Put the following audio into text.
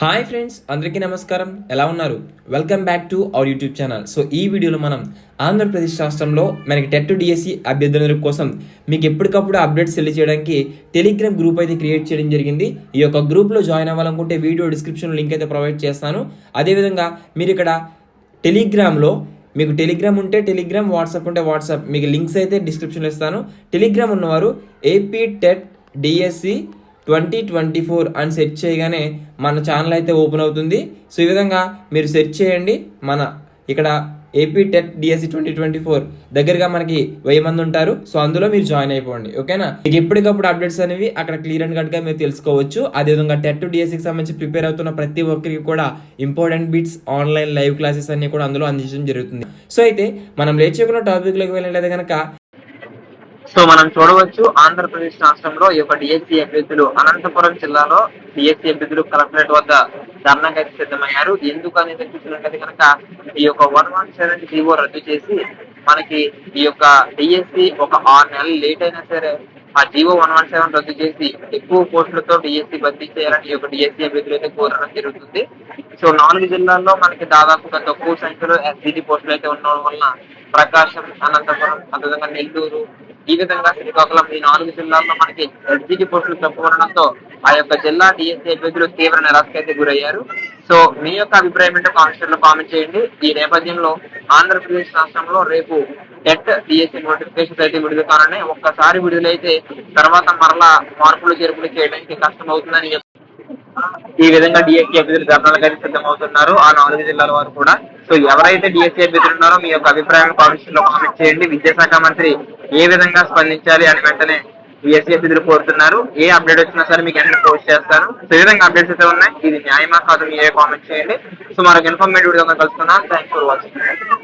Hi friends అందరికీ నమస్కారం. ఎలా ఉన్నారు? Welcome back to our YouTube channel so ఈ వీడియోలో మనం ఆంధ్రప్రదేశ్ రాష్ట్రంలో మనకి టెట్ డిఎస్సి అభ్యర్థుల కోసం మీకు ఎప్పటికప్పుడు అప్డేట్స్ తెలియజేయడానికి టెలిగ్రామ్ గ్రూప్ అయితే క్రియేట్ చేయడం జరిగింది. ఈ యొక్క గ్రూప్లో జాయిన్ అవ్వాలనుకుంటే వీడియో డిస్క్రిప్షన్ లింక్ అయితే ప్రొవైడ్ చేస్తాను. అదేవిధంగా మీరు ఇక్కడ టెలిగ్రామ్లో మీకు టెలిగ్రామ్ ఉంటే టెలిగ్రామ్ వాట్సాప్ ఉంటే వాట్సాప్ మీకు లింక్స్ అయితే డిస్క్రిప్షన్లో ఇస్తాను. టెలిగ్రామ్ ఉన్నవారు AP TET DSC twenty twenty four అని సెర్చ్ చేయగానే మన ఛానల్ అయితే ఓపెన్ అవుతుంది. సో ఈ విధంగా మీరు సెర్చ్ చేయండి మన ఇక్కడ AP TET DSC twenty twenty four దగ్గరగా మనకి వెయ్యి మంది ఉంటారు. సో అందులో మీరు జాయిన్ అయిపోండి. ఓకేనా మీకు ఎప్పటికప్పుడు అప్డేట్స్ అనేవి అక్కడ క్లియర్ అండ్ కట్గా మీరు తెలుసుకోవచ్చు. అదేవిధంగా టెట్ డిఎస్సికి సంబంధించి ప్రిపేర్ అవుతున్న ప్రతి ఒక్కరికి కూడా important bits online live classes అన్ని కూడా అందులో అందించడం జరుగుతుంది. సో అయితే మనం లేచుకున్న టాపిక్లోకి వెళ్ళినట్లయితే కనుక సో మనం చూడవచ్చు ఆంధ్రప్రదేశ్ రాష్ట్రంలో ఈ యొక్క డిఎస్సీ అభ్యర్థులు అనంతపురం జిల్లాలో డిఎస్సి అభ్యర్థులు కలెక్టరేట్ వద్ద ధర్నాకి అయితే సిద్ధమయ్యారు. ఎందుకు అనేది చూసినట్లయితే కనుక ఈ యొక్క వన్ వన్ సెవెన్ జీవో రద్దు చేసి మనకి ఈ యొక్క డిఎస్సి ఒక ఆరు నెలలు లేట్ అయినా సరే ఆ జీవో వన్ వన్ సెవెన్ రద్దు చేసి ఎక్కువ పోస్టులతో డిఎస్సి భర్తీ చేయాలని ఈ యొక్క డిఎస్సి అభ్యర్థులు అయితే కోరడం జరుగుతుంది. సో నాలుగు జిల్లాల్లో మనకి దాదాపుగా తక్కువ సంఖ్యలో ఎస్డిడి పోస్టులు అయితే ఉండడం వలన ప్రకాశం అనంతపురం అదేవిధంగా నెల్లూరు ఈ విధంగా శ్రీకాకుళం ఈ నాలుగు జిల్లాల్లో మనకి ఎస్జిటి పోస్టులు తప్పుకోవడంతో ఆ యొక్క జిల్లా డిఎస్సీ అభ్యర్థులు తీవ్ర నిరాశకైతే గురయ్యారు. సో మీ యొక్క అభిప్రాయం ఏంటో కామెంట్లో కామెంట్ చేయండి. ఈ నేపథ్యంలో ఆంధ్రప్రదేశ్ రాష్ట్రంలో రేపు టెట్ డిఎస్సీ నోటిఫికేషన్ అయితే విడుదల కానీ ఒక్కసారి విడుదలైతే తర్వాత మరలా మార్పులు చేర్పులు చేయడానికి కష్టం అవుతుందని ఈ విధంగా డిఎస్సీ అభ్యర్థులు ధర్నాలకు అయితే సిద్ధమవుతున్నారు. ఆ నాలుగు జిల్లాల వారు కూడా. సో ఎవరైతే డిఎస్సీ అభ్యర్థులు ఉన్నారో మీ యొక్క అభిప్రాయాలు కామెంట్స్లో కామెంట్ చేయండి. విద్యాశాఖ మంత్రి ఏ విధంగా స్పందించాలి అని వెంటనే డిఎస్సీ అభ్యర్థులు కోరుతున్నారు. ఏ అప్డేట్ వచ్చినా సరే మీకు వెంటనే పోస్ట్ చేస్తాను. సో ఈ విధంగా అప్డేట్స్ అయితే ఉన్నాయి ఇది న్యాయమా కాదు మీరే కామెంట్ చేయండి. సో మరొక ఇన్ఫర్మేటివ్ వీడియో కలుసుకుందాం. Thanks for watching